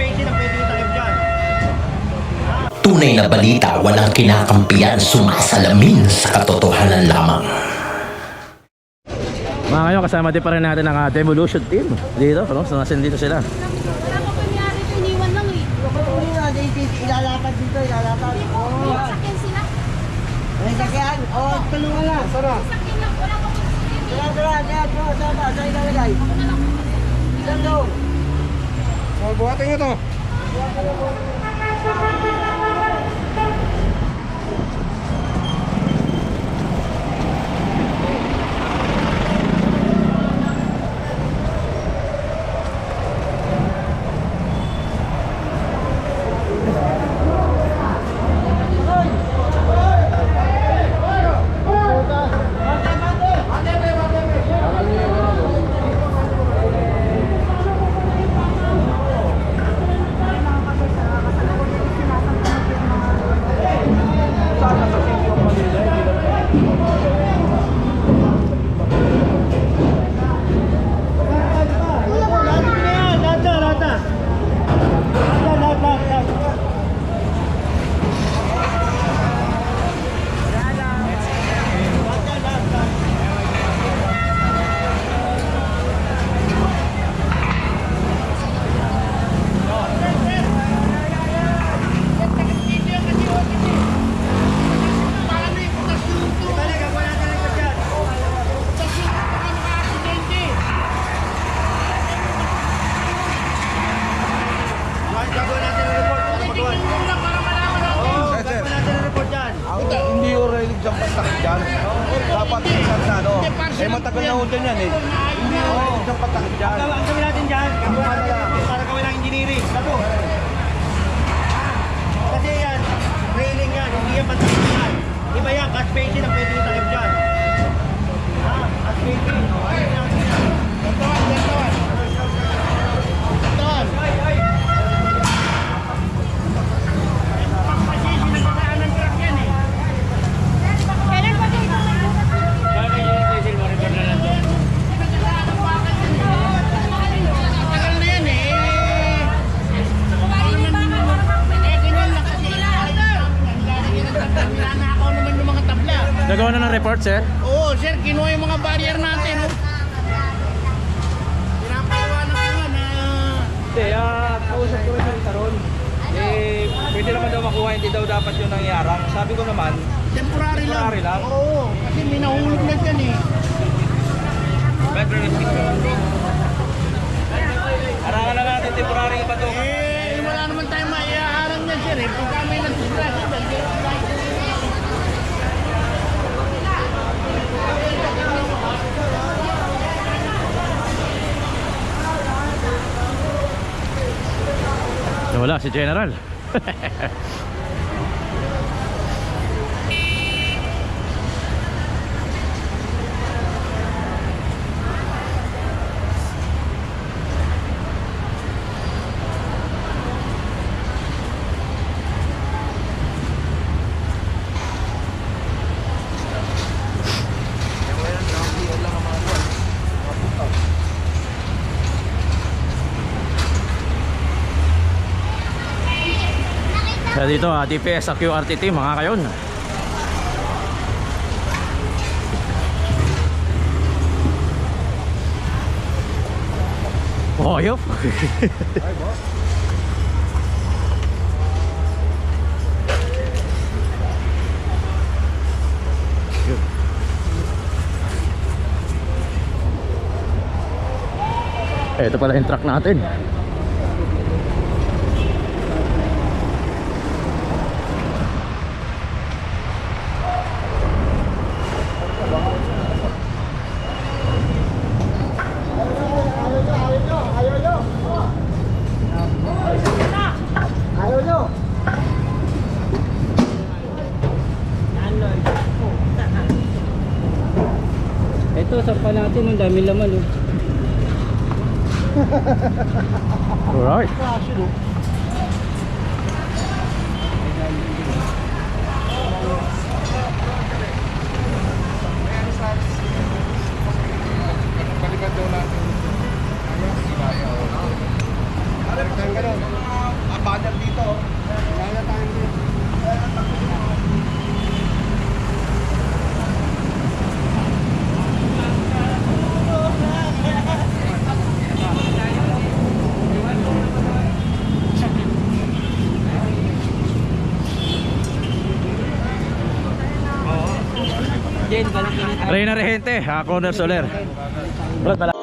spacing ang pwede itakip dyan. Tunay na balita walang kinakampiyan sumasalamin sa katotohanan lamang. Mga kayo, kasama din pa rin natin ang uh, demolition team dito. Ano? So, nasin dito sila. Wala eh. Ilalakad dito, ilalakad. May sakyan sila. May sakyan. Oh, tulungan lang. Sana. Sakyan lang, wala tara, tara, tara, tara, tara, ilalagay. Saan daw? Buhatin nyo to. Relic dyan. Dapat isang na ano. Eh matagal na ho dyan yan eh. Hindi yung relic dyan patakit dyan. Ang ang gawin natin dyan, para gawin ng engineering. Labo. Kasi yan, railing yan, hindi yan yan. Iba yan, cut spacing ang pwede itakip dyan. Ha? Cut spacing. Ayun lang yan. Kailan pa kayo Nagawa na ng report, sir? Oo, sir, kinuha yung mga barrier natin. Oh. Pinapaliwanag ko nga na... Hindi, ah, kausap ko rin yung taron. Eh, pwede naman daw makuha, hindi daw dapat yun nangyarang. Sabi ko naman, Temporary, Temporary lang? Oo, kasi may nahulog na dyan eh. harangan na natin temporary iba to. Eh, wala naman tayong maiaharang na sir eh. Pagka may nagsusprasa dyan, di- Wala, si General. Kaya dito, ah, DPS sa QRT team, mga kayon. Oh, ayop. Ito pala yung truck natin. Ito, sampa natin, ang dami laman. Oh. Alright. Balikan daw natin. Ayaw, hindi kaya. Balikan ka daw. Jen, galing galing. Reyna Regente, ah, corner Soler. Brad,